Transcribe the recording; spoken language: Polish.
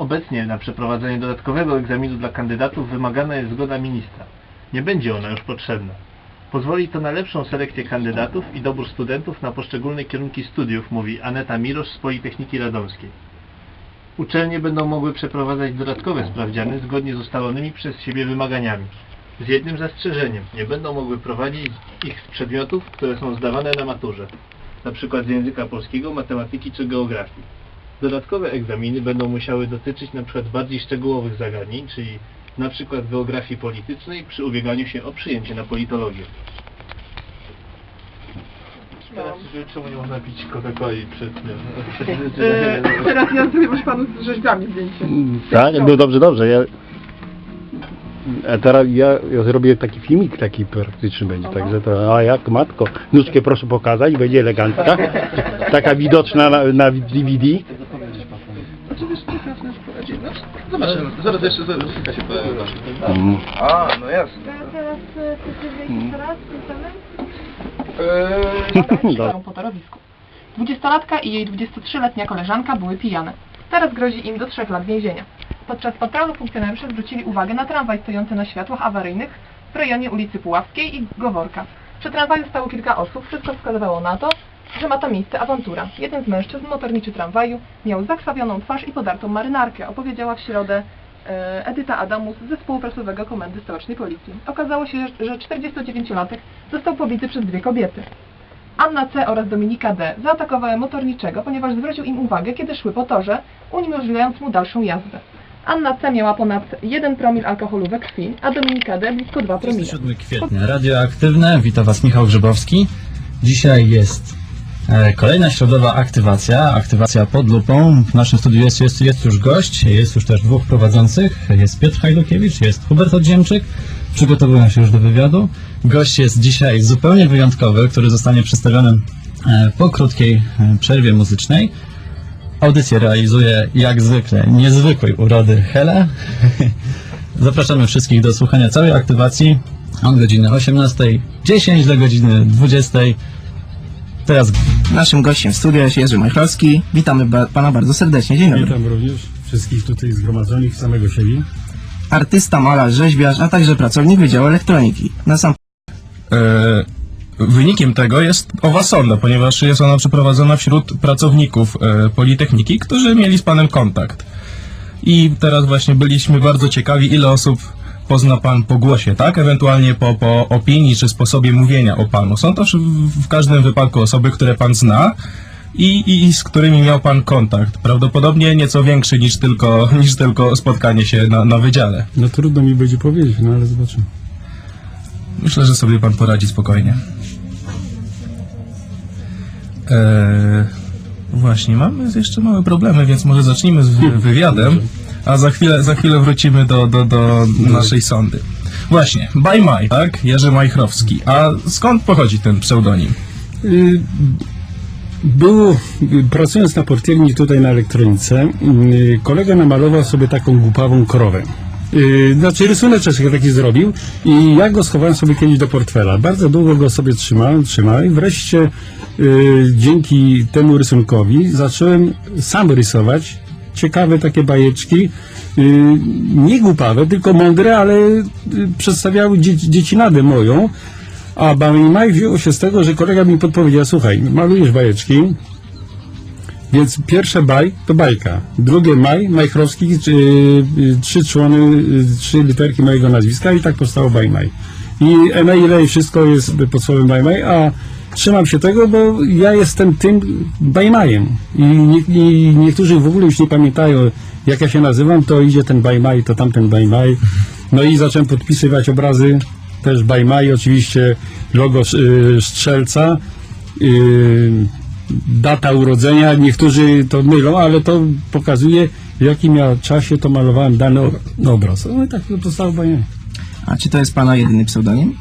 Obecnie na przeprowadzenie dodatkowego egzaminu dla kandydatów wymagana jest zgoda ministra. Nie będzie ona już potrzebna. Pozwoli to na lepszą selekcję kandydatów i dobór studentów na poszczególne kierunki studiów, mówi Aneta Mirosz z Politechniki Radomskiej. Uczelnie będą mogły przeprowadzać dodatkowe sprawdziany zgodnie z ustalonymi przez siebie wymaganiami. Z jednym zastrzeżeniem, nie będą mogły prowadzić ich z przedmiotów, które są zdawane na maturze, przykład z języka polskiego, matematyki czy geografii. Dodatkowe egzaminy będą musiały dotyczyć na przykład bardziej szczegółowych zagadnień, czyli na przykład geografii politycznej przy ubieganiu się o przyjęcie na politologię. Teraz czemu nie można pić Coca-Coli przed E, teraz ja sobie masz panu z rzeźbami zdjęcie. Tak? No dobrze, dobrze. Ja... A teraz ja, ja zrobię taki filmik taki praktyczny będzie, także to, a jak matko, nóżkę proszę pokazać, będzie elegancka, taka widoczna na, na DVD. Zobaczymy, zaraz jeszcze zaraz się pojawi. Mm. A, no jasne. Teraz e, chcecie wyjść jeszcze raz tym samym? Eee, po torowisku. Dwudziestolatka i jej 23-letnia koleżanka były pijane. Teraz grozi im do trzech lat więzienia. Podczas patrolu funkcjonariusze zwrócili uwagę na tramwaj stojący na światłach awaryjnych w rejonie ulicy Puławskiej i Goworka. Przy tramwaju stało kilka osób. Wszystko wskazywało na to, że ma to miejsce awantura. Jeden z mężczyzn, motorniczy tramwaju, miał zakrwawioną twarz i podartą marynarkę, opowiedziała w środę e, Edyta Adamus z zespołu prasowego Komendy Stołecznej Policji. Okazało się, że 49-latek został pobity przez dwie kobiety. Anna C. oraz Dominika D. zaatakowały motorniczego, ponieważ zwrócił im uwagę, kiedy szły po torze, uniemożliwiając mu dalszą jazdę. Anna C. miała ponad 1 promil alkoholu we krwi, a Dominika D. blisko 2 promile. 7 kwietnia, radioaktywne, witam Was Michał Grzybowski. Dzisiaj jest kolejna środowa aktywacja, aktywacja pod lupą. W naszym studiu jest, jest, jest już gość, jest już też dwóch prowadzących, jest Piotr Hajdukiewicz, jest Hubert Odziemczyk, przygotowują się już do wywiadu. Gość jest dzisiaj zupełnie wyjątkowy, który zostanie przedstawiony e, po krótkiej e, przerwie muzycznej. Audycję realizuje jak zwykle niezwykłej urody Hela. Zapraszamy wszystkich do słuchania całej aktywacji od godziny 18.10 do godziny 20.00. Teraz Naszym gościem w studiu jest Jerzy Majchrowski. Witamy ba- Pana bardzo serdecznie. Dzień dobry. Witam również wszystkich tutaj zgromadzonych, samego siebie. Artysta, malarz, rzeźbiarz, a także pracownik Wydziału Elektroniki. Na sam E, Wynikiem tego jest owa sonda, ponieważ jest ona przeprowadzona wśród pracowników e, Politechniki, którzy mieli z Panem kontakt. I teraz właśnie byliśmy bardzo ciekawi, ile osób pozna Pan po głosie, tak? Ewentualnie po, po opinii czy sposobie mówienia o Panu. Są to w, w każdym wypadku osoby, które Pan zna i, i, i z którymi miał Pan kontakt. Prawdopodobnie nieco większy niż tylko, niż tylko spotkanie się na, na wydziale. No trudno mi będzie powiedzieć, no ale zobaczymy. Myślę, że sobie pan poradzi spokojnie. Eee, właśnie, mamy jeszcze małe problemy, więc może zacznijmy z wy- wywiadem, a za chwilę, za chwilę wrócimy do, do, do naszej sądy. Właśnie, By Maj, tak? Jerzy Majchrowski. A skąd pochodzi ten pseudonim? Y, Było, pracując na portierni tutaj na elektronice, y, kolega namalował sobie taką głupawą krowę. Y, Znaczy rysuneczek sobie taki zrobił i ja go schowałem sobie kiedyś do portfela. Bardzo długo go sobie trzymałem, trzymałem i wreszcie dzięki temu rysunkowi zacząłem sam rysować ciekawe takie bajeczki, y, nie głupawe, tylko mądre, ale y, przedstawiały dzie dziecinadę moją. A Maj wzięło się z tego, że kolega mi podpowiedział, słuchaj, malujesz bajeczki, więc pierwsze baj to bajka, drugie maj, Majchrowski, y, trzy człony, trzy literki mojego nazwiska i tak powstało baj maj. I e-maile i wszystko jest pod słowem baj maj, a trzymam się tego, bo ja jestem tym bajmajem. I, nie, I niektórzy w ogóle już nie pamiętają, jak ja się nazywam, to idzie ten bajmaj, to tamten bajmaj. No i zacząłem podpisywać obrazy też bajmaj, oczywiście logo y, strzelca, y, data urodzenia, niektórzy to mylą, ale to pokazuje, w jakim ja czasie to malowałem dany ob- obraz. No i tak to zostało bajmaj. A czy to jest Pana jedyny pseudonim?